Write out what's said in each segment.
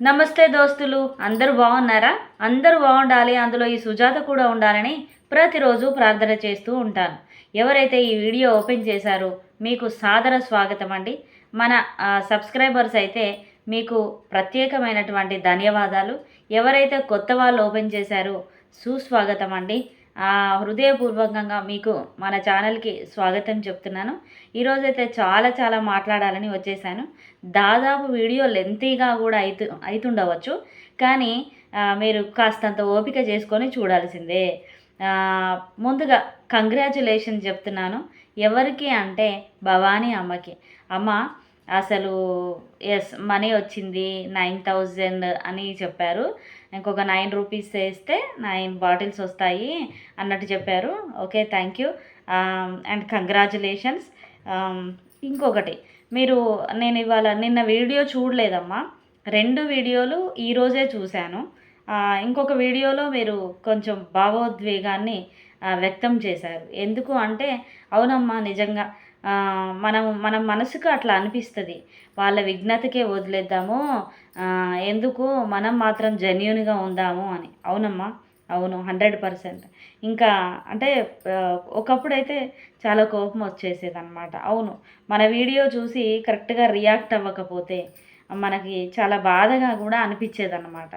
నమస్తే దోస్తులు అందరూ బాగున్నారా? అందరూ బాగుండాలి అందులో ఈ సుజాత కూడా ఉండాలని ప్రతిరోజు ప్రార్థన చేస్తూ ఉంటాను. ఎవరైతే ఈ వీడియో ఓపెన్ చేశారో మీకు సాదర స్వాగతం అండి. మన సబ్స్క్రైబర్స్ అయితే మీకు ప్రత్యేకమైనటువంటి ధన్యవాదాలు. ఎవరైతే కొత్త వాళ్ళు ఓపెన్ చేశారో సుస్వాగతం అండి. హృదయపూర్వకంగా మీకు మన ఛానల్కి స్వాగతం చెప్తున్నాను. ఈరోజైతే చాలా చాలా మాట్లాడాలని వచ్చేసాను. దాదాపు వీడియో లెంతీగా కూడా అయితు అవుతుండవచ్చు కానీ మీరు కాస్తంత ఓపిక చేసుకొని చూడాల్సిందే. ముందుగా కంగ్రాచులేషన్ చెప్తున్నాను. ఎవరికి అంటే భవానీ అమ్మకి. అమ్మ అసలు ఎస్ మనీ వచ్చింది నైన్ థౌజండ్ అని చెప్పారు. ఇంకొక నైన్ రూపీస్ వేస్తే నైన్ బాటిల్స్ వస్తాయి అన్నట్టు చెప్పారు. Okay thank you. And congratulations. ఇంకొకటి మీరు నేను ఇవాళ నిన్న వీడియో చూడలేదమ్మా. రెండు వీడియోలు ఈరోజే చూశాను. ఇంకొక వీడియోలో మీరు కొంచెం భావోద్వేగాన్ని వ్యక్తం చేశారు. ఎందుకు అంటే అవునమ్మా నిజంగా మనం మన మనసుకు అట్లా అనిపిస్తుంది. వాళ్ళ విఘ్నతకే వదిలేద్దాము. ఎందుకు? మనం మాత్రం జెన్యున్గా ఉందాము అని. అవునమ్మా. అవును. Hundred percent. ఇంకా అంటే ఒకప్పుడైతే చాలా కోపం వచ్చేసేది అనమాట అవును. మన వీడియో చూసి కరెక్ట్గా రియాక్ట్ అవ్వకపోతే మనకి చాలా బాధగా కూడా అనిపించేది అనమాట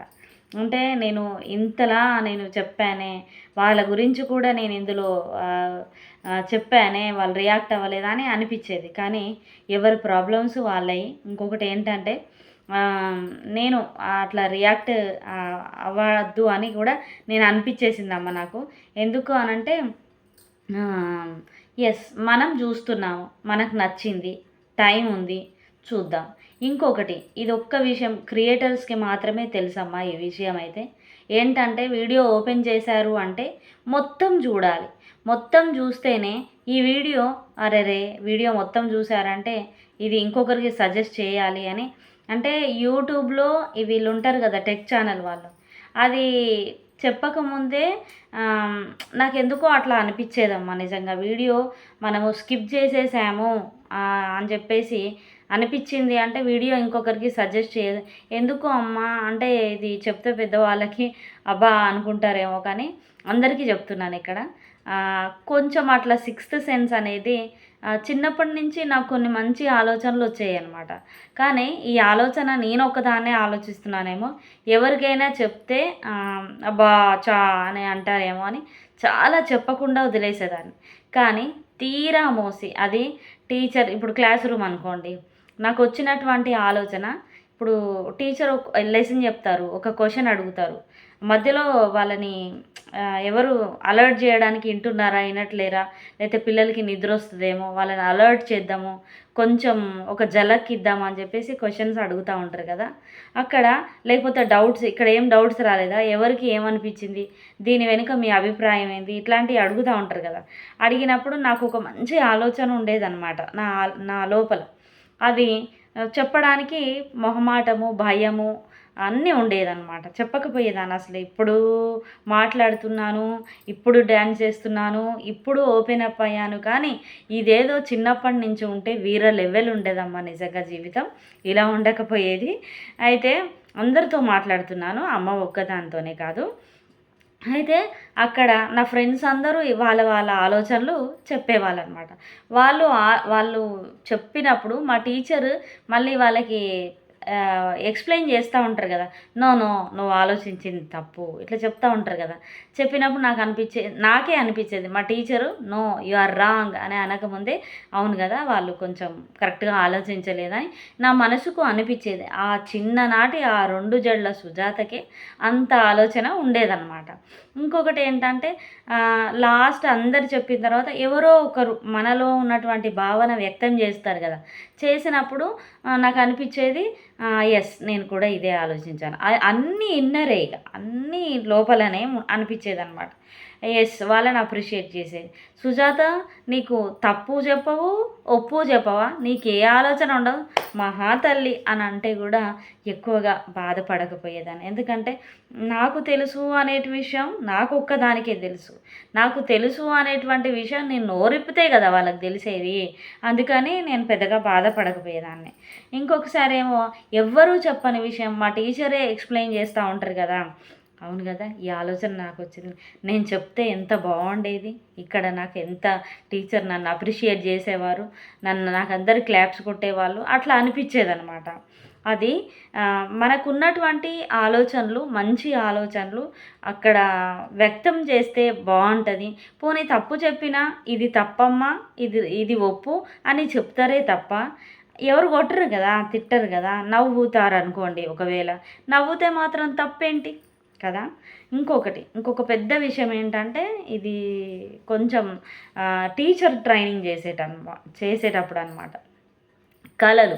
అంటే నేను ఇంతలా నేను చెప్పానే వాళ్ళ గురించి కూడా నేను ఇందులో చెప్పానే వాళ్ళు రియాక్ట్ అవ్వలేదా అని అనిపించేది. కానీ ఎవరి ప్రాబ్లమ్స్ వాళ్ళవి ఇంకొకటి ఏంటంటే నేను అట్లా రియాక్ట్ అవ్వద్దు అని కూడా నేను అనిపించేసిందమ్మ నాకు. ఎందుకు అనంటే ఎస్ మనం చూస్తున్నాము. మనకు నచ్చింది. టైం ఉంది. చూద్దాం. ఇంకొకటి ఇది ఒక్క విషయం క్రియేటర్స్కి మాత్రమే తెలుసమ్మా ఈ విషయం అయితే. ఏంటంటే వీడియో ఓపెన్ చేశారు అంటే మొత్తం చూడాలి. మొత్తం చూస్తేనే ఈ వీడియో అరెరే వీడియో మొత్తం చూసారంటే ఇది ఇంకొకరికి సజెస్ట్ చేయాలి అని. అంటే యూట్యూబ్లో వీళ్ళు ఉంటారు కదా టెక్ ఛానల్ వాళ్ళు. అది చెప్పకముందే నాకు ఎందుకో అట్లా అనిపించేదమ్మా నిజంగా. వీడియో మనము స్కిప్ చేసేసాము అని చెప్పేసి అనిపించింది అంటే వీడియో ఇంకొకరికి సజెస్ట్ చేయ ఎందుకు అమ్మా? అంటే ఇది చెప్తే పెద్దవాళ్ళకి అబ్బా అనుకుంటారేమో కానీ అందరికీ చెప్తున్నాను ఇక్కడ. కొంచెం అట్లా సిక్స్త్ సెన్స్ అనేది చిన్నప్పటి నుంచి నాకు కొన్ని మంచి ఆలోచనలు వచ్చాయి అనమాట కానీ ఈ ఆలోచన నేను ఒక్కదాన్నే ఆలోచిస్తున్నానేమో. ఎవరికైనా చెప్తే అబ్బా చా అని అంటారేమో అని చాలా చెప్పకుండా వదిలేసేదాన్ని. కానీ తీరా మోసి అది టీచర్ ఇప్పుడు క్లాస్ రూమ్ అనుకోండి నాకు వచ్చినటువంటి ఆలోచన ఇప్పుడు టీచర్ ఒక లెసన్ చెప్తారు ఒక క్వశ్చన్ అడుగుతారు. మధ్యలో వాళ్ళని ఎవరు అలర్ట్ చేయడానికి వింటున్నారా వినట్లేరా లేకపోతే పిల్లలకి నిద్ర వస్తుందేమో వాళ్ళని అలర్ట్ చేద్దాము కొంచెం ఒక జలక్ ఇద్దామా అని చెప్పేసి క్వశ్చన్స్ అడుగుతూ ఉంటారు కదా. అక్కడ లేకపోతే డౌట్స్ ఇక్కడ ఏం డౌట్స్ రాలేదా ఎవరికి ఏమనిపించింది దీని వెనుక మీ అభిప్రాయం ఏంది ఇట్లాంటివి అడుగుతూ ఉంటారు కదా. అడిగినప్పుడు నాకు ఒక మంచి ఆలోచన ఉండేదన్నమాట నా నా లోపల. అది చెప్పడానికి మొహమాటము భయము అన్నీ ఉండేదన్నమాట. చెప్పకపోయేదాన్ని అసలు. ఇప్పుడు మాట్లాడుతున్నాను ఇప్పుడు డ్యాన్స్ చేస్తున్నాను ఇప్పుడు ఓపెన్ అప్ అయ్యాను. కానీ ఇదేదో చిన్నప్పటి నుంచి ఉంటే వీర లెవెల్ ఉండేదమ్మా నిజంగా జీవితం. ఇలా ఉండకపోయేది. అయితే అందరితో మాట్లాడుతున్నాను అమ్మ ఒక్కదానితోనే కాదు. అయితే అక్కడ నా ఫ్రెండ్స్ అందరూ వాళ్ళ వాళ్ళ ఆలోచనలు చెప్పేవాళ్ళు అనమాట వాళ్ళు వాళ్ళు చెప్పినప్పుడు మా టీచర్ మళ్ళీ వాళ్ళకి ఎక్స్ప్లెయిన్ చేస్తూ ఉంటారు కదా. నో నో నువ్వు ఆలోచించింది తప్పు. ఇట్లా చెప్తూ ఉంటారు కదా. చెప్పినప్పుడు నాకు అనిపించే నాకే అనిపించేది మా teacher no you are wrong అని అనకముందే అవును కదా వాళ్ళు కొంచెం కరెక్ట్గా ఆలోచించలేదని నా మనసుకు అనిపించేది. ఆ చిన్ననాటి ఆ రెండు జడ్ల సుజాతకే అంత ఆలోచన ఉండేదన్నమాట. ఇంకొకటి ఏంటంటే లాస్ట్ అందరు చెప్పిన తర్వాత ఎవరో ఒకరు మనలో ఉన్నటువంటి భావన వ్యక్తం చేస్తారు కదా. చేసినప్పుడు నాకు అనిపించేది ఎస్ నేను కూడా ఇదే ఆలోచించాను. అన్నీ ఇన్నరే ఇక. అన్నీ లోపలనే అనిపించేది అనమాట ఎస్ వాళ్ళని అప్రిషియేట్ చేసేది. సుజాత నీకు తప్పు చెప్పవు ఒప్పు చెప్పవా? నీకు ఏ ఆలోచన ఉండదు. మహా తల్లి అని అంటే కూడా ఎక్కువగా బాధపడకపోయేదాన్ని. ఎందుకంటే నాకు తెలుసు అనేటి విషయం నాకు ఒక్కదానికే తెలుసు. నాకు తెలుసు అనేటువంటి విషయం నేను నోరిప్పితే కదా వాళ్ళకి తెలిసేది. అందుకని నేను పెద్దగా బాధపడకపోయేదాన్ని. ఇంకొకసారి ఏమో ఎవ్వరూ చెప్పని విషయం మా టీచరే ఎక్స్ప్లెయిన్ చేస్తూ ఉంటారు కదా. అవును కదా ఈ ఆలోచన నాకు వచ్చింది. నేను చెప్తే ఎంత బాగుండేది? ఇక్కడ నాకు ఎంత టీచర్ నన్ను అప్రిషియేట్ చేసేవారు? నన్ను నాకు అందరు క్లాప్స్ కొట్టేవాళ్ళు? అట్లా అనిపించేదనమాట అది మనకున్నటువంటి ఆలోచనలు మంచి ఆలోచనలు అక్కడ వ్యక్తం చేస్తే బాగుంటుంది. పోనీ తప్పు చెప్పినా ఇది తప్పమ్మా ఇది ఇది ఒప్పు అని చెప్తారే తప్ప ఎవరు కొట్టరు కదా తిట్టరు కదా నవ్వుతారు అనుకోండి ఒకవేళ. నవ్వుతే మాత్రం తప్పేంటి? కదా? ఇంకొకటి ఇంకొక పెద్ద విషయం ఏంటంటే ఇది కొంచెం టీచర్ ట్రైనింగ్ చేసేటన్నమా చేసేటప్పుడు అనమాట కళలు.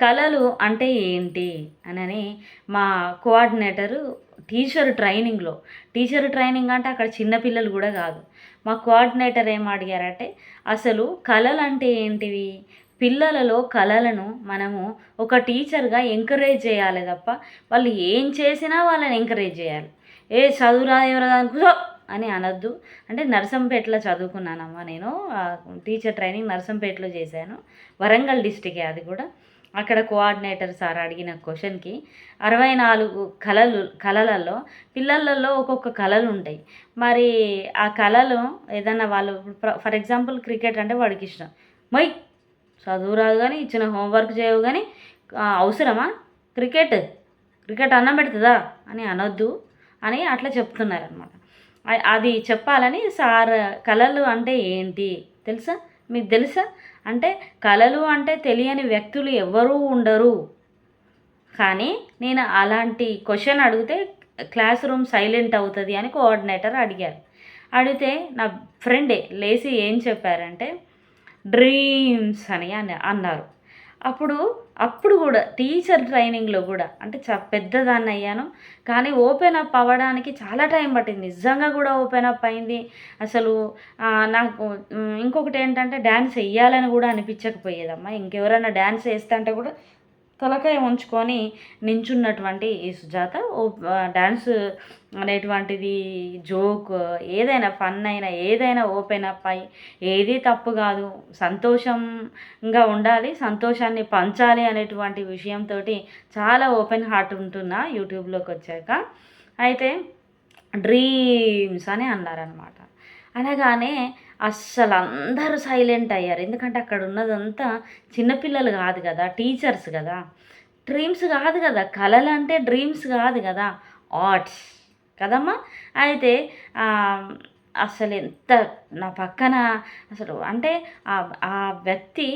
కళలు అంటే ఏంటి అనని మా కోఆర్డినేటరు టీచర్ ట్రైనింగ్లో టీచర్ ట్రైనింగ్ అంటే అక్కడ చిన్నపిల్లలు కూడా కాదు. మా కోఆర్డినేటర్ ఏం అడిగారంటే అసలు కళలు అంటే ఏంటివి? పిల్లలలో కళలను మనము ఒక టీచర్గా ఎంకరేజ్ చేయాలి తప్ప వాళ్ళు ఏం చేసినా వాళ్ళని ఎంకరేజ్ చేయాలి. ఏ చదువురా ఎవరా అని అనొద్దు. అంటే నర్సంపేటలో చదువుకున్నానమ్మా నేను. టీచర్ ట్రైనింగ్ నర్సంపేటలో చేశాను. వరంగల్ డిస్టికే అది కూడా. అక్కడ కోఆర్డినేటర్ సార్ అడిగిన క్వశ్చన్కి అరవై నాలుగు కళలు కళలలో పిల్లలలో ఒక్కొక్క కళలు ఉంటాయి. మరి ఆ కళలు ఏదన్నా వాళ్ళు ఫర్ ఎగ్జాంపుల్ క్రికెట్ అంటే వాడికి ఇష్టం. మై చదువు రాదు కానీ ఇచ్చిన హోంవర్క్ చేయవు కానీ అవసరమా? క్రికెట్ క్రికెట్ అన్నం పెడుతుందా? అని అనొద్దు అని అట్లా చెప్తున్నారనమాట అది చెప్పాలని సార్ కళలు అంటే ఏంటి? తెలుసా? మీకు తెలుసా? అంటే కళలు అంటే తెలియని వ్యక్తులు ఎవ్వరూ ఉండరు. కానీ నేను అలాంటి క్వశ్చన్ అడిగితే క్లాస్ రూమ్ సైలెంట్ అవుతుంది అని కోఆర్డినేటర్ అడిగారు. అడిగితే నా ఫ్రెండే లేచి ఏం చెప్పారంటే డ్రీమ్స్ అని అన్నారు. అప్పుడు అప్పుడు కూడా టీచర్ ట్రైనింగ్లో కూడా అంటే చ పెద్దదాన్ని అయ్యాను. కానీ ఓపెన్ అప్ అవ్వడానికి చాలా టైం పట్టింది. నిజంగా కూడా ఓపెన్ అప్ అయింది. అసలు నాకు ఇంకొకటి ఏంటంటే డ్యాన్స్ వేయాలని కూడా అనిపించకపోయేదమ్మా. ఇంకెవరైనా డ్యాన్స్ వేస్తా అంటే కూడా తలకాయ ఉంచుకొని నించున్నటువంటి ఈ సుజాత. ఓ డ్యాన్స్ అనేటువంటిది జోక్ ఏదైనా ఫన్ అయినా ఏదైనా ఓపెన్ అప్ అయి ఏది తప్పు కాదు. సంతోషంగా ఉండాలి సంతోషాన్ని పంచాలి అనేటువంటి విషయంతో చాలా ఓపెన్ హార్ట్ ఉంటున్నా యూట్యూబ్లోకి వచ్చాక. అయితే డ్రీమ్స్ అని అన్నారనమాట అనగానే అస్సలు అందరూ సైలెంట్ అయ్యారు. ఎందుకంటే అక్కడ ఉన్నదంతా చిన్నపిల్లలు కాదు కదా టీచర్స్ కదా. డ్రీమ్స్ కాదు కదా కళలు అంటే డ్రీమ్స్ కాదు కదా ఆర్ట్స్ కదమ్మా. అయితే అసలు ఎంత నా పక్కన అసలు అంటే ఆ ఆ వ్యక్తి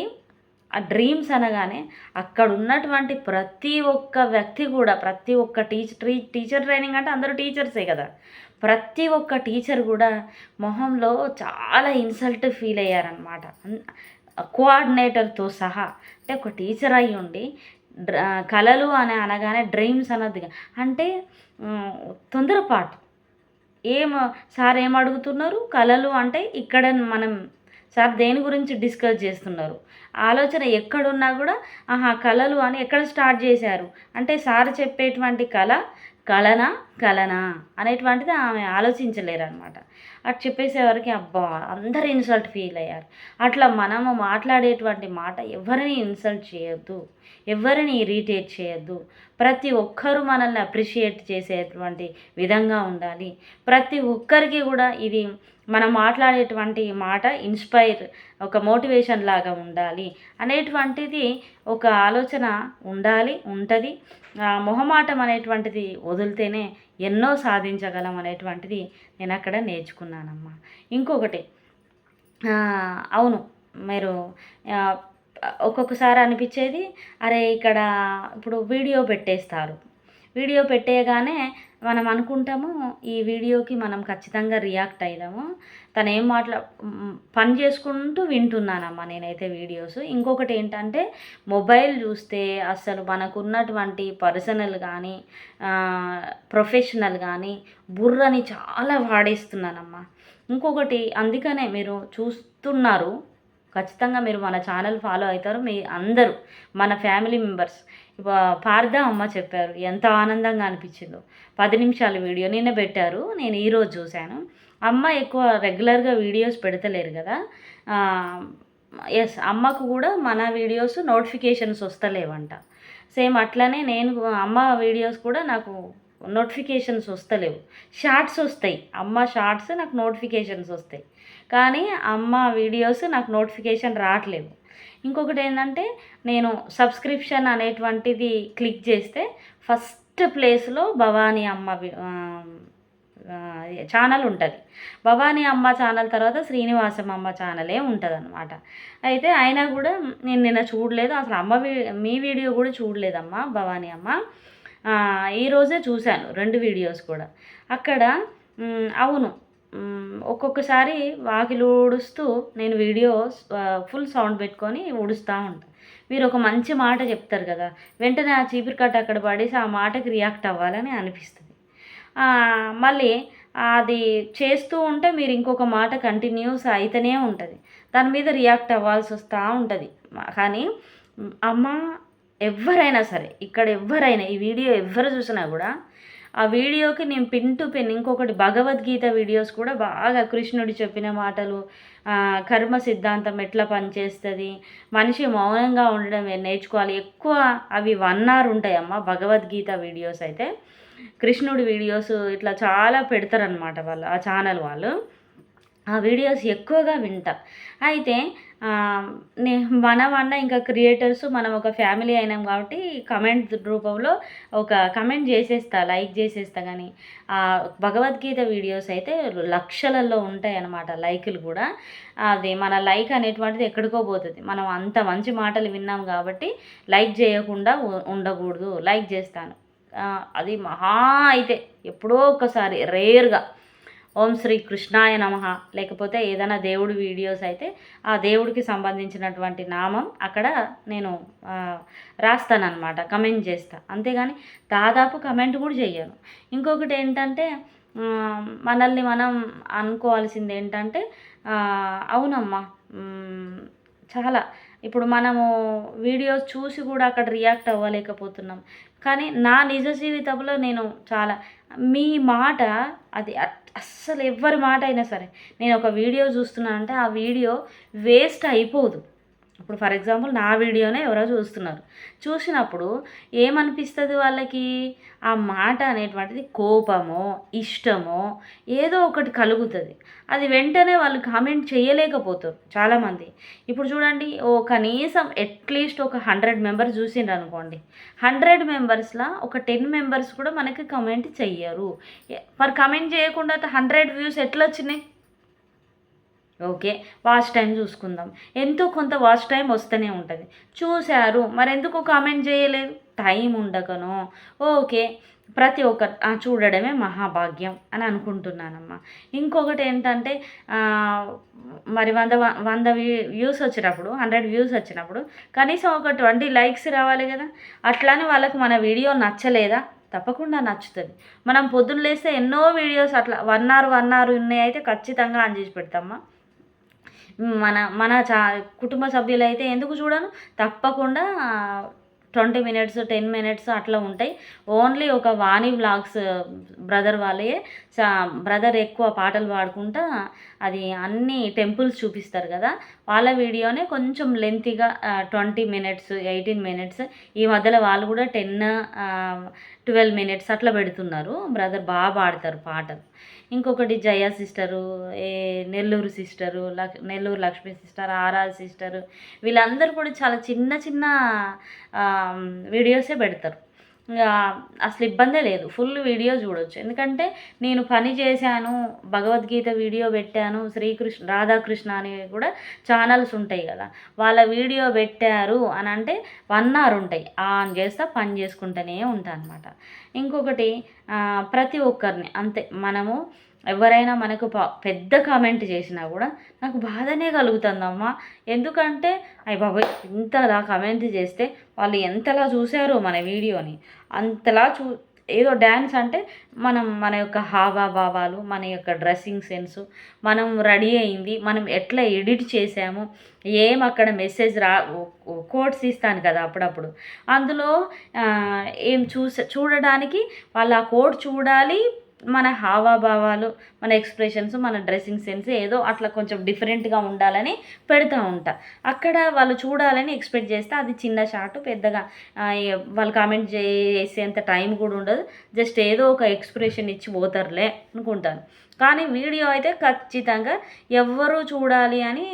ఆ డ్రీమ్స్ అనగానే అక్కడ ఉన్నటువంటి ప్రతి ఒక్క వ్యక్తి కూడా ప్రతి ఒక్క టీచర్ టీచర్ ట్రైనింగ్ అంటే అందరూ టీచర్సే కదా. ప్రతి ఒక్క టీచర్ కూడా మొహంలో చాలా ఇన్సల్ట్ ఫీల్ అయ్యారనమాట కోఆర్డినేటర్తో సహా. అంటే ఒక టీచర్ అయి ఉండి డ్ర- కళలు అని అనగానే డ్రీమ్స్ అన్నది అంటే తొందరపాటు. ఏం సార్ ఏం అడుగుతున్నారు? కళలు అంటే ఇక్కడ మనం సార్ దేని గురించి డిస్కస్ చేస్తున్నారు? ఆలోచన ఎక్కడున్నా కూడా ఆహా కళలు అని ఎక్కడ స్టార్ట్ చేశారు? అంటే సార్ చెప్పేటువంటి కళ కళనా? కళనా? అనేటువంటిది ఆమె ఆలోచించలేరు అనమాట అటు చెప్పేసేవారికి అబ్బా అందరు ఇన్సల్ట్ ఫీల్ అయ్యారు. అట్లా మనము మాట్లాడేటువంటి మాట ఎవరిని ఇన్సల్ట్ చేయొద్దు ఎవరిని ఇరిటేట్ చేయొద్దు. ప్రతి ఒక్కరూ మనల్ని అప్రిషియేట్ చేసేటువంటి విధంగా ఉండాలి. ప్రతి ఒక్కరికి కూడా ఇది మనం మాట్లాడేటువంటి మాట ఇన్స్పైర్ ఒక మోటివేషన్ లాగా ఉండాలి అనేటువంటిది ఒక ఆలోచన ఉండాలి ఉంటుంది. మొహమాటం అనేటువంటిది వదిలితేనే ఎన్నో సాధించగలం అనేటువంటిది నేను అక్కడ నేర్చుకున్నానమ్మా. ఇంకొకటి అవును మీరు ఒక్కొక్కసారి అనిపించేది అరే ఇక్కడ ఇప్పుడు వీడియో పెట్టేస్తారు. వీడియో పెట్టేయగానే మనం అనుకుంటాము ఈ వీడియోకి మనం ఖచ్చితంగా రియాక్ట్ అయిదాము తను ఏం మాట్లా పని చేసుకుంటూ వింటున్నానమ్మా నేనైతే వీడియోస్. ఇంకొకటి ఏంటంటే మొబైల్ చూస్తే అసలు మనకున్నటువంటి పర్సనల్ కానీ ప్రొఫెషనల్ కానీ బుర్రని చాలా వాడేస్తున్నానమ్మా. ఇంకొకటి అందుకనే మీరు చూస్తున్నారు. ఖచ్చితంగా మీరు మన ఛానల్ ఫాలో అవుతారు. మీ అందరూ మన ఫ్యామిలీ మెంబర్స్. పార్థ అమ్మ చెప్పారు. ఎంత ఆనందంగా అనిపించిందో. పది నిమిషాల వీడియో నిన్న పెట్టారు. నేను ఈరోజు చూశాను. అమ్మ ఎక్కువ రెగ్యులర్గా వీడియోస్ పెడతలేరు కదా. ఎస్ అమ్మకు కూడా మన వీడియోస్ నోటిఫికేషన్స్ వస్తలేవంట. సేమ్ అట్లనే నేను అమ్మ వీడియోస్ కూడా నాకు నోటిఫికేషన్స్ వస్తలేవు. షార్ట్స్ వస్తాయి. అమ్మ షార్ట్స్ నాకు నోటిఫికేషన్స్ వస్తాయి. కానీ అమ్మ వీడియోస్ నాకు నోటిఫికేషన్ రావట్లేవు. ఇంకొకటి ఏంటంటే నేను సబ్స్క్రిప్షన్ అనేటువంటిది క్లిక్ చేస్తే ఫస్ట్ ప్లేస్లో భవానీ అమ్మ ఛానల్ ఉంటుంది. భవానీ అమ్మ ఛానల్ తర్వాత శ్రీనివాసం అమ్మ ఛానలే ఉంటుంది అనమాట అయితే అయినా కూడా నేను నిన్న చూడలేదు అసలు అమ్మ మీ వీడియో కూడా చూడలేదమ్మా భవానీ అమ్మ. ఈరోజే చూశాను రెండు వీడియోస్ కూడా. అక్కడ అవును ఒక్కొక్కసారి వాకిలు ఊడుస్తూ నేను వీడియో ఫుల్ సౌండ్ పెట్టుకొని ఊడుస్తూ ఉంటాను మీరు ఒక మంచి మాట చెప్తారు కదా వెంటనే ఆ చీపురు కట్ట అక్కడ పడేసి ఆ మాటకి రియాక్ట్ అవ్వాలని అనిపిస్తుంది. మళ్ళీ అది చేస్తూ ఉంటే మీరు ఇంకొక మాట కంటిన్యూస్ అయితేనే ఉంటుంది. దాని మీద రియాక్ట్ అవ్వాల్సి వస్తూ ఉంటుంది. కానీ అమ్మ ఎవరైనా సరే ఇక్కడ ఎవరైనా ఈ వీడియో ఎవరు చూసినా కూడా ఆ వీడియోకి నేను పిన్ టు పిన్ ఇంకొకటి భగవద్గీత వీడియోస్ కూడా బాగా కృష్ణుడు చెప్పిన మాటలు కర్మ సిద్ధాంతం ఎట్లా పనిచేస్తుంది మనిషి మౌనంగా ఉండడం నేర్చుకోవాలి ఎక్కువ అవి వన్ అవర్ ఉంటాయమ్మా భగవద్గీత వీడియోస్ అయితే. కృష్ణుడి వీడియోస్ ఇట్లా చాలా పెడతారనమాట వాళ్ళు ఆ ఛానల్ వాళ్ళు. ఆ వీడియోస్ ఎక్కువగా వింటా. అయితే నే మన వన్న ఇంకా క్రియేటర్స్ మనం ఒక ఫ్యామిలీ అయినాం కాబట్టి కమెంట్ రూపంలో ఒక కమెంట్ చేసేస్తా లైక్ చేసేస్తా కానీ భగవద్గీత వీడియోస్ అయితే లక్షలలో ఉంటాయి అన్నమాట లైకులు కూడా. అది మన లైక్ అనేటువంటిది ఎక్కడికో పోతుంది. మనం అంత మంచి మాటలు విన్నాం కాబట్టి లైక్ చేయకుండా ఉండకూడదు. లైక్ చేస్తాను. అది మహా అయితే ఎప్పుడో ఒకసారి రేర్గా. ఓం శ్రీ కృష్ణాయ నమ. లేకపోతే ఏదైనా దేవుడి వీడియోస్ అయితే ఆ దేవుడికి సంబంధించినటువంటి నామం అక్కడ నేను రాస్తానన్నమాట కమెంట్ చేస్తా. అంతేగాని దాదాపు కమెంట్ కూడా చెయ్యను. ఇంకొకటి ఏంటంటే మనల్ని మనం అనుకోవాల్సింది ఏంటంటే అవునమ్మా చాలా. ఇప్పుడు మనము వీడియోస్ చూసి కూడా అక్కడ రియాక్ట్ అవ్వలేకపోతున్నాం. కానీ నా నిజ జీవితంలో నేను చాలా మీ మాట అది అట్- అస్సలు ఎవరి మాట అయినా సరే. నేను ఒక వీడియో చూస్తున్నానంటే ఆ వీడియో వేస్ట్ అయిపోదు. ఇప్పుడు ఫర్ ఎగ్జాంపుల్ నా వీడియోనే ఎవరో చూస్తున్నారు. చూసినప్పుడు ఏమనిపిస్తుంది వాళ్ళకి? ఆ మాట అనేటువంటిది కోపమో ఇష్టమో ఏదో ఒకటి కలుగుతుంది. అది వెంటనే వాళ్ళు కామెంట్ చేయలేకపోతారు చాలామంది. ఇప్పుడు చూడండి ఓ కనీసం అట్లీస్ట్ ఒక హండ్రెడ్ మెంబర్స్ చూసిండ్రు అనుకోండి. హండ్రెడ్ మెంబర్స్లో ఒక టెన్ మెంబర్స్ కూడా మనకి కమెంట్ చెయ్యరు. మరి కమెంట్ చేయకుండా హండ్రెడ్ వ్యూస్ ఎట్లా వచ్చినాయి ఓకే వాచ్ టైం చూసుకుందాం. ఎంతో కొంత వాచ్ టైం వస్తూనే ఉంటుంది. చూశారు మరి ఎందుకు కామెంట్ చేయలేదు? టైం ఉండకనో. ఓకే ప్రతి ఒక్క చూడడమే మహాభాగ్యం అని అనుకుంటున్నానమ్మా. ఇంకొకటి ఏంటంటే మరి వంద వ- వంద వ్యూస్ వచ్చినప్పుడు హండ్రెడ్ వ్యూస్ వచ్చినప్పుడు కనీసం ఒక ట్వంటీ లైక్స్ రావాలి కదా. అట్లానే వాళ్ళకి మన వీడియో నచ్చలేదా? తప్పకుండా నచ్చుతుంది. మనం పొద్దున్న లేస్తే ఎన్నో వీడియోస్ అట్లా వన్ అవర్ వన్ అవర్ ఉన్నాయి అయితే ఖచ్చితంగా ఆన్ చేసి పెడతామా? మన మన చా కుటుంబ సభ్యులు అయితే ఎందుకు చూడను? తప్పకుండా ట్వంటీ మినిట్స్ టెన్ మినిట్స్ అట్లా ఉంటాయి. ఓన్లీ ఒక వాణి వ్లాగ్స్ బ్రదర్ వాళ్ళే బ్రదర్ ఎక్కువ పాటలు పాడుకుంటా అది అన్ని టెంపుల్స్ చూపిస్తారు కదా. వాళ్ళ వీడియోనే కొంచెం లెంతీగా ట్వంటీ మినిట్స్ ఎయిటీన్ మినిట్స్ ఈ మధ్యలో వాళ్ళు కూడా టెన్ ట్వెల్వ్ మినిట్స్ అట్లా పెడుతున్నారు. బ్రదర్ బాగా పాడతారు పాటలు. ఇంకొకటి జయ సిస్టరు ఏ నెల్లూరు సిస్టరు లక్ Nellore Lakshmi sister RR sister వీళ్ళందరూ కూడా చాలా చిన్న చిన్న వీడియోసే పెడతారు. అసలు ఇబ్బందే లేదు. ఫుల్ వీడియో చూడొచ్చు. ఎందుకంటే నేను పని చేశాను భగవద్గీత వీడియో పెట్టాను శ్రీకృష్ణ రాధాకృష్ణ అనేవి కూడా ఛానల్స్ ఉంటాయి కదా. వాళ్ళ వీడియో పెట్టారు అని అంటే వన్ అవర్ ఉంటాయి. ఆన్ చేస్తా పని చేసుకుంటూనే ఉంటాను అనమాట ఇంకొకటి ప్రతి ఒక్కరిని అంతే. మనము ఎవరైనా మనకు పెద్ద కామెంట్ చేసినా కూడా నాకు బాధనే కలుగుతుందమ్మా. ఎందుకంటే అయ్య బాబాయ్ ఇంతలా కామెంట్ చేస్తే వాళ్ళు ఎంతలా చూశారో మన వీడియోని. అంతలా చూ ఏదో డ్యాన్స్ అంటే మనం మన యొక్క హావాభావాలు మన యొక్క డ్రెస్సింగ్ సెన్సు మనం రెడీ అయింది మనం ఎట్లా ఎడిట్ చేసాము ఏం అక్కడ మెసేజ్ రా కోట్స్ ఇస్తాను కదా అప్పుడప్పుడు. అందులో ఏం చూస చూడడానికి వాళ్ళు ఆ కోడ్ చూడాలి మన హావాభావాలు మన ఎక్స్ప్రెషన్స్ మన డ్రెస్సింగ్ సెన్స్ ఏదో అట్లా కొంచెం డిఫరెంట్గా ఉండాలని పెడతా ఉంటా. అక్కడ వాళ్ళు చూడాలని ఎక్స్పెక్ట్ చేస్తే. అది చిన్న షార్ట్ పెద్దగా వాళ్ళు కామెంట్ చేసేంత టైం కూడా ఉండదు. జస్ట్ ఏదో ఒక ఎక్స్ప్రెషన్ ఇచ్చి పోతారులే అనుకుంటాను. కానీ వీడియో అయితే ఖచ్చితంగా ఎవ్వరూ చూడాలి అని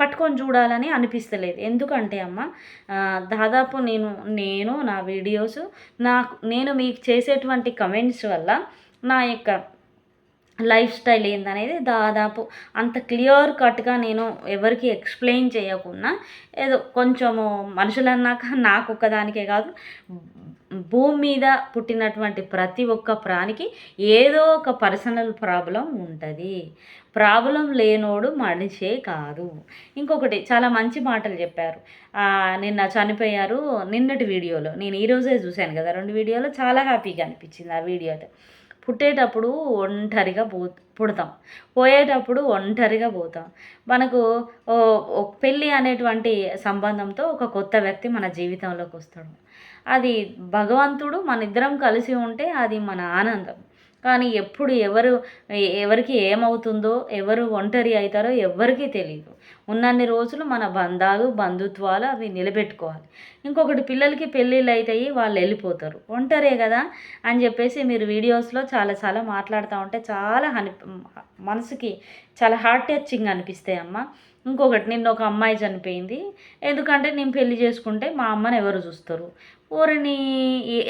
పట్టుకొని చూడాలని అనిపిస్తలేదు. ఎందుకంటే అమ్మ దాదాపు నేను నేను నా వీడియోస్ నాకు నేను మీకు చేసేటువంటి కమెంట్స్ వల్ల నా యొక్క లైఫ్ స్టైల్ ఏందనేది దాదాపు అంత క్లియర్ కట్గా నేను ఎవరికి ఎక్స్ప్లెయిన్ చేయకుండా ఏదో కొంచెము మనుషులన్నాక నాకు ఒక్కదానికే కాదు భూమి మీద పుట్టినటువంటి ప్రతి ఒక్క ప్రాణికి ఏదో ఒక పర్సనల్ ప్రాబ్లం ఉంటుంది. ప్రాబ్లం లేనోడు మనిషే కాదు. ఇంకొకటి చాలా మంచి మాటలు చెప్పారు. నిన్న చనిపోయారు నిన్నటి వీడియోలో. నేను ఈరోజే చూశాను కదా రెండు వీడియోలో చాలా హ్యాపీగా అనిపించింది ఆ వీడియో అయితే. పుట్టేటప్పుడు ఒంటరిగా పో పుడతాం. పోయేటప్పుడు ఒంటరిగా పోతాం. మనకు పెళ్ళి అనేటువంటి సంబంధంతో ఒక కొత్త వ్యక్తి మన జీవితంలోకి వస్తాడు. అది భగవంతుడు మన ఇద్దరం కలిసి ఉంటే అది మన ఆనందం. కానీ ఎప్పుడు ఎవరు ఎవరికి ఏమవుతుందో ఎవరు ఒంటరి అవుతారో ఎవరికీ తెలియదు ఉన్నన్ని రోజులు మన బంధాలు బంధుత్వాలు అవి నిలబెట్టుకోవాలి. ఇంకొకటి పిల్లలకి పెళ్ళిళ్ళు అవుతాయి వాళ్ళు వెళ్ళిపోతారు. ఒంటరే కదా అని చెప్పేసి మీరు వీడియోస్లో చాలా చాలా మాట్లాడుతూ ఉంటే చాలా అని మనసుకి చాలా హార్ట్ టచింగ్ అనిపిస్తాయి అమ్మ. ఇంకొకటి నిన్న ఒక అమ్మాయి చనిపోయింది. ఎందుకంటే నేను పెళ్ళి చేసుకుంటే మా అమ్మని ఎవరు చూస్తారు? ఊరిని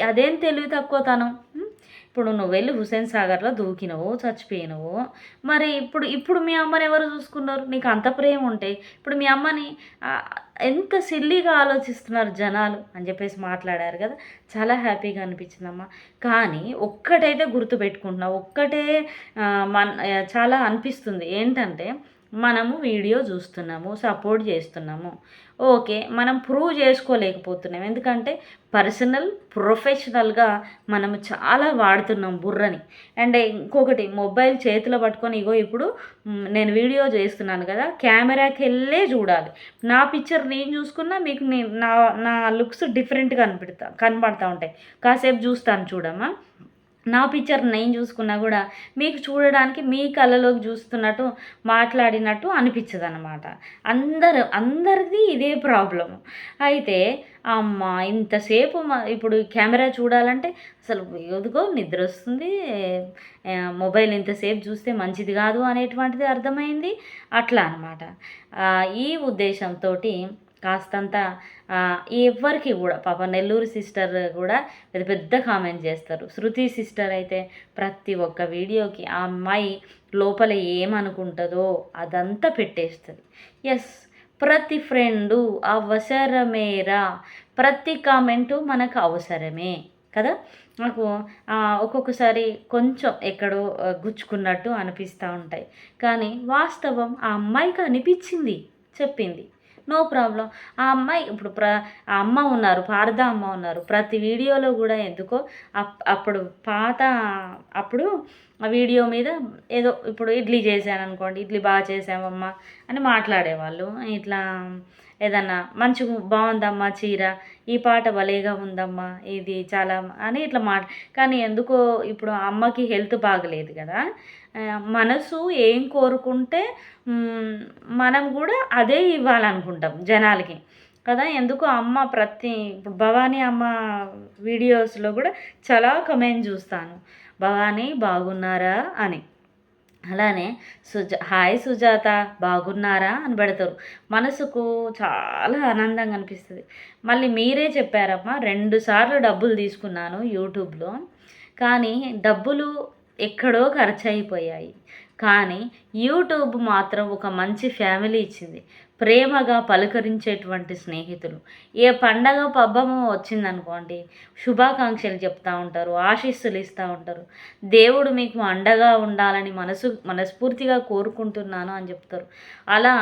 అదేం తెలివి తక్కువ తనం ఇప్పుడు నువ్వు వెళ్ళి హుసేన్ సాగర్లో దూకినవు చచ్చిపోయినవు. మరి ఇప్పుడు ఇప్పుడు మీ అమ్మని ఎవరు చూసుకున్నారు? నీకు అంత ప్రేమ ఉంటే ఇప్పుడు మీ అమ్మని ఎంత సిల్లీగా ఆలోచిస్తున్నారు జనాలు అని చెప్పేసి మాట్లాడారు కదా. చాలా హ్యాపీగా అనిపించిందమ్మా. కానీ ఒక్కటైతే గుర్తుపెట్టుకుంటున్నా ఒక్కటే మన చాలా అనిపిస్తుంది. ఏంటంటే మనము వీడియో చూస్తున్నాము సపోర్ట్ చేస్తున్నాము. ఓకే మనం ప్రూవ్ చేసుకోలేకపోతున్నాం. ఎందుకంటే పర్సనల్ ప్రొఫెషనల్గా మనం చాలా వాడుతున్నాం బుర్రని. అండ్ ఇంకొకటి మొబైల్ చేతిలో పట్టుకొని ఇగో ఇప్పుడు నేను వీడియో చేస్తున్నాను కదా కెమెరాకి వెళ్ళే చూడాలి. నా పిక్చర్ నేను చూసుకున్నా మీకు నేను నా నా లుక్స్ డిఫరెంట్గా కనిపెడతా కనబడతా ఉంటాయి. కాసేపు చూస్తాను చూడమ్మా. నా పిక్చర్ నేను చూసుకున్నా కూడా మీకు చూడడానికి మీ కళ్ళలోకి చూస్తున్నట్టు మాట్లాడినట్టు అనిపించదు అనమాట అందరు అందరిది ఇదే ప్రాబ్లం అయితే అమ్మ ఇంతసేపు ఇప్పుడు కెమెరా చూడాలంటే అసలు ఎదుగో నిద్ర వస్తుంది. మొబైల్ ఇంతసేపు చూస్తే మంచిది కాదు అనేటువంటిది అర్థమైంది. అట్లా అనమాట ఈ ఉద్దేశంతో కాస్తంత ఎవరికి కూడా పాప నెల్లూరు సిస్టర్ కూడా పెద్ద పెద్ద కామెంట్ చేస్తారు. శృతి సిస్టర్ అయితే ప్రతి ఒక్క వీడియోకి ఆ అమ్మాయి లోపల ఏమనుకుంటుందో అదంతా పెట్టేస్తుంది. ఎస్ ప్రతి ఫ్రెండు అవసరమేరా ప్రతి కామెంటు మనకు అవసరమే కదా? నాకు ఒక్కొక్కసారి కొంచెం ఎక్కడో గుచ్చుకున్నట్టు అనిపిస్తూ ఉంటాయి. కానీ వాస్తవం ఆ అమ్మాయికి అనిపించింది చెప్పింది. నో ప్రాబ్లం ఆ అమ్మాయి ఇప్పుడు ప్ర ఆ అమ్మ ఉన్నారు పారద అమ్మ ఉన్నారు. ప్రతి వీడియోలో కూడా ఎందుకో అప్పుడు పాత అప్పుడు ఆ వీడియో మీద ఏదో ఇప్పుడు ఇడ్లీ చేశాను అనుకోండి ఇడ్లీ బాగా చేసామమ్మా అని మాట్లాడేవాళ్ళు. ఇట్లా ఏదన్నా మంచి బాగుందమ్మా చీర ఈ పాట భలేగా ఉందమ్మా ఇది చాలా అని ఇట్లా మాట కానీ ఎందుకో ఇప్పుడు అమ్మకి హెల్త్ బాగలేదు కదా మనసు ఏం కోరుకుంటే మనం కూడా అదే ఇవ్వాలనుకుంటాం జనాలకి. కదా ఎందుకు అమ్మ ప్రతి ఇప్పుడు భవానీ అమ్మ వీడియోస్లో కూడా చాలా కమెంట్ చూస్తాను. భవానీ బాగున్నారా అని. అలానే సుజ హాయ్ సుజాత బాగున్నారా అని పెడతారు. మనసుకు చాలా ఆనందంగా అనిపిస్తుంది. మళ్ళీ మీరే చెప్పారమ్మా రెండు సార్లు డబ్బులు తీసుకున్నాను యూట్యూబ్లో. కానీ డబ్బులు ఎక్కడో ఖర్చు అయిపోయాయి కానీ యూట్యూబ్ మాత్రం ఒక మంచి ఫ్యామిలీ ఇచ్చింది. ప్రేమగా పలకరించేటువంటి స్నేహితులు. ఏ పండగ పబ్బము వచ్చిందనుకోండి శుభాకాంక్షలు చెప్తూ ఉంటారు ఆశీస్సులు ఇస్తూ ఉంటారు. దేవుడు మీకు అండగా ఉండాలని మనసు మనస్ఫూర్తిగా కోరుకుంటున్నాను అని చెప్తారు. అలా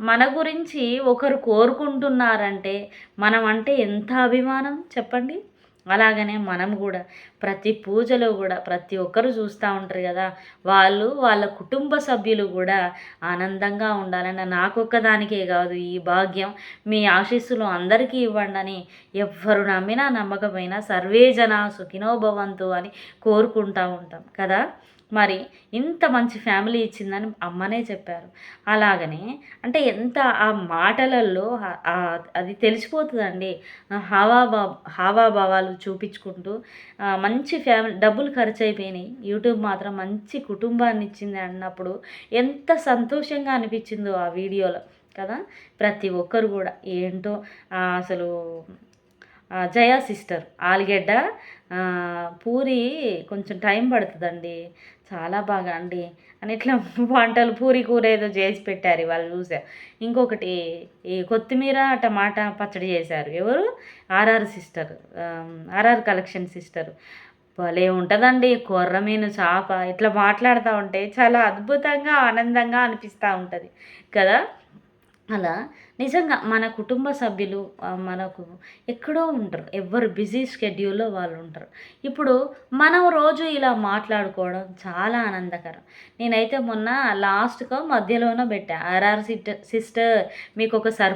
మన గురించి ఒకరు కోరుకుంటున్నారంటే మనం అంటే ఎంత అభిమానం చెప్పండి? అలాగనే మనం కూడా ప్రతి పూజలో కూడా ప్రతి ఒక్కరు చూస్తూ ఉంటారు కదా వాళ్ళు వాళ్ళ కుటుంబ సభ్యులు కూడా ఆనందంగా ఉండాలని నాకొక్కదానికే కాదు ఈ భాగ్యం మీ ఆశీస్సులు అందరికీ ఇవ్వండి అని ఎవ్వరు నమ్మినా నమ్మకమైనా సర్వే జన సుఖినోభవంతు అని కోరుకుంటూ ఉంటాం కదా. మరి ఇంత మంచి ఫ్యామిలీ ఇచ్చిందని అమ్మనే చెప్పారు. అలాగనే అంటే ఎంత ఆ మాటలలో అది తెలిసిపోతుందండి. హావాభా హావాభావాలు చూపించుకుంటూ మంచి ఫ్యామిలీ డబ్బులు ఖర్చు అయిపోయినాయి యూట్యూబ్ మాత్రం మంచి కుటుంబాన్ని ఇచ్చింది అన్నప్పుడు ఎంత సంతోషంగా అనిపించిందో ఆ వీడియోలో కదా. ప్రతి ఒక్కరు కూడా ఏంటో అసలు జయా సిస్టర్ ఆలుగడ్డ పూరి కొంచెం టైం పడుతుందండి. చాలా బాగా అండి. అని ఇట్లా వంటలు పూరి కూర ఏదో చేసి పెట్టారు వాళ్ళు చూసా. ఇంకొకటి ఈ కొత్తిమీర టమాటా పచ్చడి చేశారు. ఎవరు? RR sister. RR collection sister. భలే ఉంటుందండి. కొర్రమీను చేప ఇట్లా మాట్లాడుతూ ఉంటే చాలా అద్భుతంగా ఆనందంగా అనిపిస్తూ ఉంటుంది. కదా? అలా నిజంగా మన కుటుంబ సభ్యులు మనకు ఎక్కడో ఉంటారు. ఎవరు బిజీ షెడ్యూల్లో వాళ్ళు ఉంటారు. ఇప్పుడు మనం రోజు ఇలా మాట్లాడుకోవడం చాలా ఆనందకరం. నేనైతే మొన్న లాస్ట్గా మధ్యలోనే పెట్టా. ఆర్ఆర్ సిస్టర్ సిస్టర్ మీకు ఒక సర్